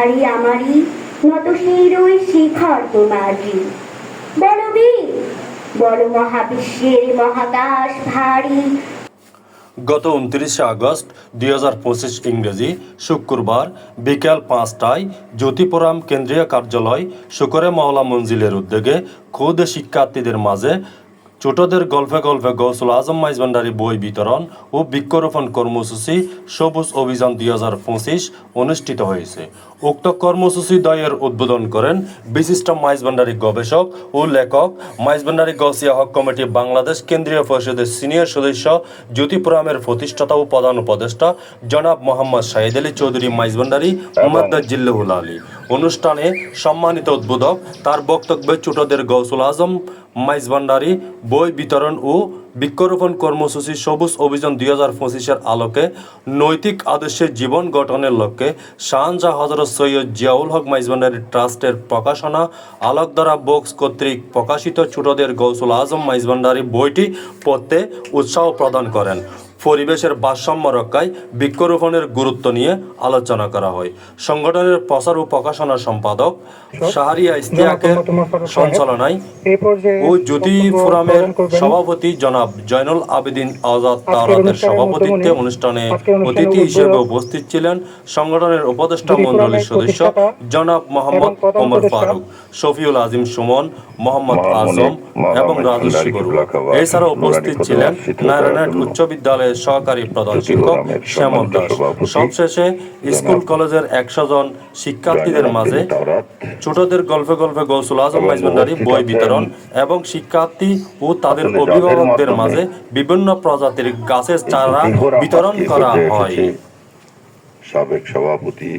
নিহারি আমারই নত শিরোই শিখর হিমাদ্রি বল বীর, বল মহাবিশ্বের মহাকাশ ভারী। গত উনত্রিশে আগস্ট দুই হাজার পঁচিশ ইংরেজি শুক্রবার বিকেল পাঁচটায় জ্যোতিপুরাম কেন্দ্রীয় কার্যালয় শুকরে মাওলা মঞ্জিলের উদ্যোগে খোদ শিক্ষার্থীদের মাঝে ছোটদের গল্পে গল্পে গৌসুল আজম মাইজভান্ডারি বই বিতরণ ও বৃক্ষরোপণ কর্মসূচি সবুজ অভিযান দুই হাজার পঁচিশ অনুষ্ঠিত হয়েছে। উক্ত কর্মসূচি দয়ের উদ্বোধন করেন বিশিষ্ট মাইজভান্ডারি গবেষক ও লেখক। মাইজভান্ডারি গসিয়া হক কমিটি বাংলাদেশ কেন্দ্রীয় পরিষদের সিনিয়র সদস্য, জ্যোতিপুরামের প্রতিষ্ঠাতা ও প্রধান উপদেষ্টা জনাব মোহাম্মদ শাহিদ আলী চৌধুরী মাইজভান্ডারি মোহাম্মদ জিল্লুল আলী। অনুষ্ঠানে সম্মানিত উদ্বোধক, তার বক্তব্যে ছোটদের গৌসুল আজম মাইজভান্ডারি বই বিতরণ ও বৃক্ষরোপণ কর্মসূচি সবুজ অভিযান দুই হাজার পঁচিশের আলোকে নৈতিক আদর্শে জীবন গঠনের লক্ষ্যে শাহজাহ হজরত সৈয়দ জিয়াউল হক মাইজবান্ডারি ট্রাস্টের প্রকাশনা আলোকধারা বক্স কর্তৃক প্রকাশিত ছোটদের গৌসুল আজম মাইজবান্ডারি বইটি পড়তে উৎসাহ প্রদান করেন। পরিবেশের ভারসাম্য রক্ষায় বৃক্ষরোপণের গুরুত্ব নিয়ে আলোচনা করা হয়। সংগঠনের প্রচার ও প্রকাশনা সম্পাদক শাহরিয়া ইস্তিয়াকের সঞ্চালনায় ও জ্যোতি ফোরামের সভাপতি জনাব জয়নুল আবেদিন আজাদ। অনুষ্ঠানের সভাপতিত্বে অনুষ্ঠানে অতিথি হিসেবে উপস্থিত ছিলেন সংগঠনের উপদেষ্টা মন্ডলীর সদস্য জনাব মোহাম্মদ ওমর ফারুক শফিউল আজিম সুমন মোহাম্মদ আজম এবং কিবলা খাবার, এছাড়া উপস্থিত ছিলেন জন্য উচ্চ বিদ্যালয়ের সহকারী প্রধান শিক্ষক শ্যামল দাস। সবশেষে স্কুল কলেজের একশো জন শিক্ষার্থীদের মাঝে ছোটদের গল্পে গল্পে গৌসুল আজম এবং বই বিতরণ এবং শিক্ষার্থী ও তাদের অভিভাবকদের মাঝে বিভিন্ন প্রজাতির গাছের চারা বিতরণ করা হয়। সাবেক সভাপতি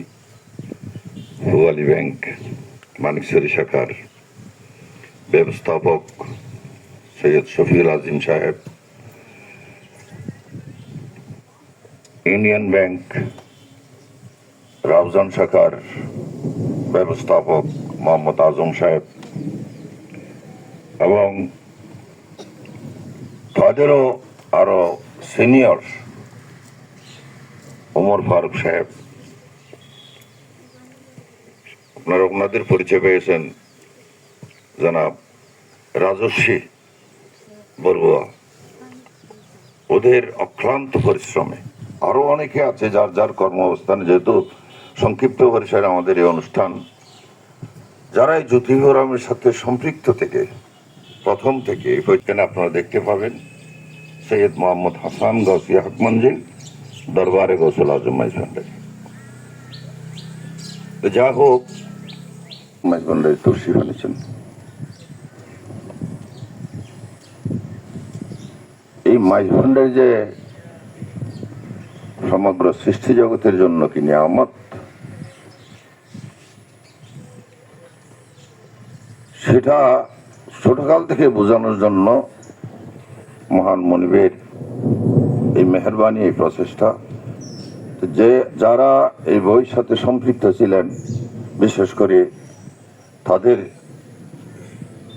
রুয়ালি ব্যাংক মানিকছড়ি শাখার ব্যবস্থাপক সৈয়দ শফিউল আজিম সাহেব। ইউনিয়ন ব্যাংক রাউজান শাখার ব্যবস্থাপক মোহাম্মদ আজম সাহেব এবং তাদেরও আরও সিনিয়র ওমর ফারুক সাহেব। আপনারা ওনাদের পরিচয় পেয়েছেন জনাব রাজস্বী বড়ুয়া। ওদের অক্লান্ত পরিশ্রমে আরও অনেকে আছে যার যার কর্মঅবস্থানে যেহেতু সংক্ষিপ্ত পরিসরে আমাদের এই অনুষ্ঠান, যারা এই জ্যোতি ফোরামের সাথে সম্পৃক্ত থেকে, প্রথম থেকে এই বইখানে আপনারা দেখতে পাবেন, সৈয়দ মোহাম্মদ হাসান গৌসিয়া হক মঞ্জিল, দরবারে গৌসুল আজম মাইজভান্ডারি তো যা হোক মাইজভান্ডারি তুলসী বানিয়েছেন এই মাইজভান্ডারি যে সমগ্র সৃষ্টি জগতের জন্য কি নিয়ামত? সেটা ছোটকাল থেকে বোঝানোর জন্য মহান মনিবের এই মেহরবানি, এই প্রচেষ্টা। যে যারা এই বইয়ের সাথে সম্পৃক্ত ছিলেন, বিশেষ করে তাদের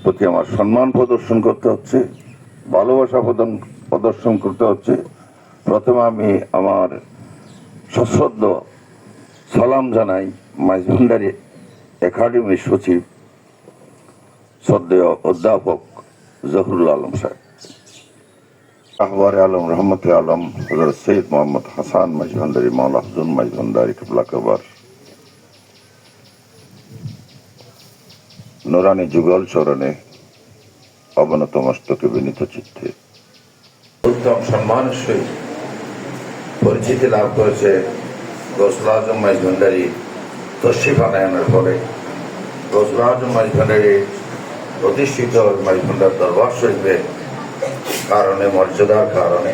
প্রতি আমার সম্মান প্রদর্শন করতে হচ্ছে, ভালোবাসা প্রদান প্রদর্শন করতে হচ্ছে প্রথমে আমি আমার সশ্রদ্ধ সালাম জানাই মাইজভান্ডারি একাডেমির সচিব শ্রদ্ধেয় অধ্যাপক জহরুল আলম সাহেব। আহবার আলম রহমত আলম হজরত সৈয়দ মোহাম্মদ হাসান মাইজভান্ডারি মাওলা হজুন মাইজভান্ডারি কিবলা কবার। নোরানি যুগল চরণে অবনত মস্তকে বিনীত চিত্তে। উত্তম সম্মানের সহিত পরিচিতি লাভ করেছে গৌসুল আজম মাইজ ভান্ডারি তশিফ আনায়নের ফলে গৌসুল আজম মাইজ ভান্ডারি প্রতিষ্ঠিত মাইজ ভান্ডার দরবার শরীফের কারণে, মর্যাদার কারণে।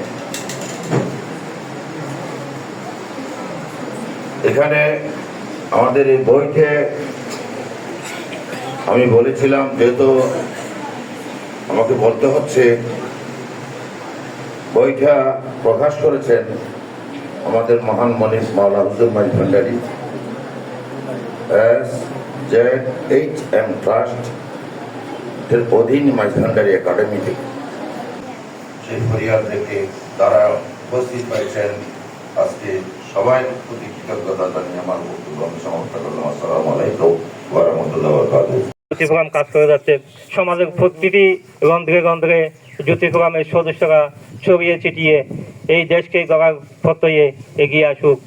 এখানে আমাদের এই বইতে আমি বলেছিলাম, যেহেতু আমাকে বলতে হচ্ছে, বইটা প্রকাশ করেছেন আমাদের মহান মনীষ মাওলা হুজুর Maizbhandari, S Z H M trust এর অধীন মাইজ ভান্ডারি একাডেমি থেকে। সেই ফরিয়াদ থেকে তারা উপস্থিত হয়েছেন, আজকে সবাই প্রতি কৃতজ্ঞতা জানিয়ে আমার বক্তব্য আমি সমাপ্ত করলাম। আসসালামু আলাইকুম ওয়া জ্যোতি প্রোগ্রাম কাজ করে যাচ্ছে। সমাজের প্রতিটি গন্ধে গন্ধে জ্যোতি প্রোগ্রামের সদস্যরা ছড়িয়ে ছিটিয়ে এই দেশকে গড়ার পথয়ে এগিয়ে আসুক।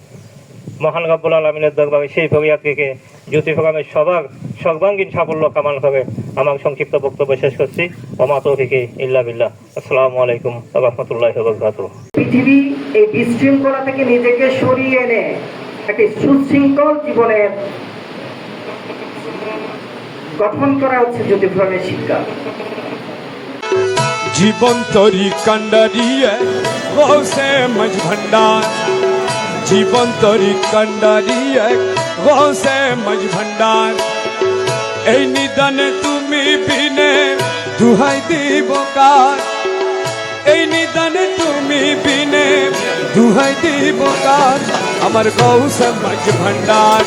মহান রব্বুল আলমিনের দরবারে সেই ফরিয়াদ থেকে জ্যোতি প্রোগ্রামের সবার সর্বাঙ্গীন সাফল্য কামাল করে আমার সংক্ষিপ্ত বক্তব্য শেষ করছি। ওমা তৌফিকে ইল্লা বিল্লাহ। আসসালামু আলাইকুম রহমতুল্লাহ বরকাতুহ। পৃথিবী এই বিশৃঙ্খলা থেকে নিজেকে সরিয়ে এনে একটি সুশৃঙ্খল জীবনের গঠন করা হচ্ছে জ্যোতিপ্রমের শিক্ষা। জীবন তরি কান্ডারিয়ে মজ ভণ্ডার। জীবন তরি কান্ডারিয়ে গৌসে মজ ভণ্ডার। এই নিদানে তুমি বিনে দুহাই দিব কার? এই নিদানে তুমি বিনে দুহাই দিব কার? আমার গৌসে মজ ভণ্ডার।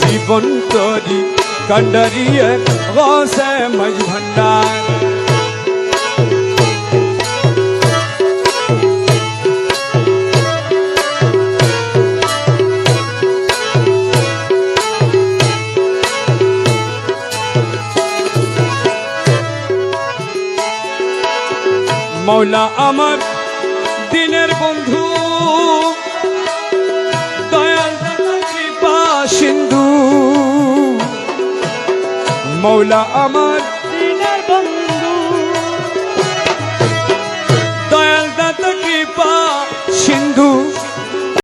জীবন তরি কান্ডারিয়ে গৌসে মজ ভণ্ডার মৌলা আমার দিনের বন্ধু দয়াল কৃপা সিন্ধু মৌলা আমার